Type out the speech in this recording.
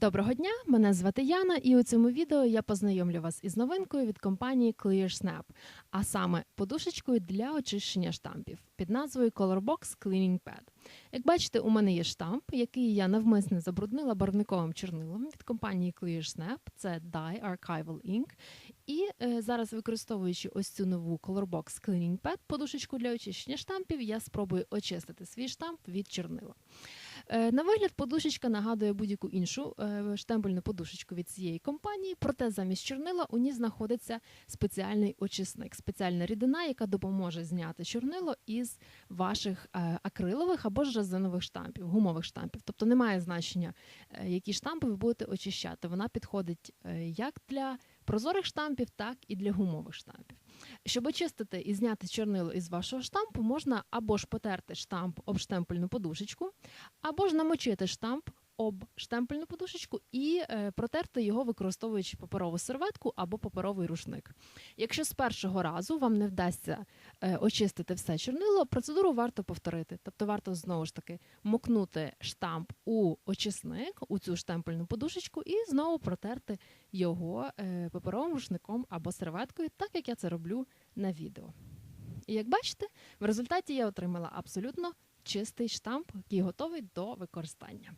Доброго дня, мене звати Яна, і у цьому відео я познайомлю вас із новинкою від компанії ClearSnap, а саме подушечкою для очищення штампів під назвою Colorbox Cleaning Pad. Як бачите, у мене є штамп, який я навмисно забруднила барвниковим чорнилом від компанії ClearSnap, це Dye Archival Ink. І е, зараз, використовуючи ось цю нову Colorbox Cleaning Pad, подушечку для очищення штампів, я спробую очистити свій штамп від чорнила. Е, На вигляд, подушечка нагадує будь-яку іншу е, штемпельну подушечку від цієї компанії, проте замість чорнила у ній знаходиться спеціальний очисник, спеціальна рідина, яка допоможе зняти чорнило із ваших е, акрилових або ж резинових штампів, гумових штампів. Тобто немає значення, які штампи ви будете очищати. Вона підходить як для прозорих штампів, так і для гумових штампів. Щоб очистити і зняти чорнило із вашого штампу, можна або ж потерти штамп об штемпельну подушечку, або ж намочити штамп об штемпельну подушечку і е, протерти його, використовуючи паперову серветку або паперовий рушник. Якщо з першого разу вам не вдасться е, очистити все чорнило, процедуру варто повторити. Тобто варто знову ж таки мокнути штамп у очисник, у цю штемпельну подушечку, і знову протерти його е, паперовим рушником або серветкою, так як я це роблю на відео. І як бачите, в результаті я отримала абсолютно чистий штамп, який готовий до використання.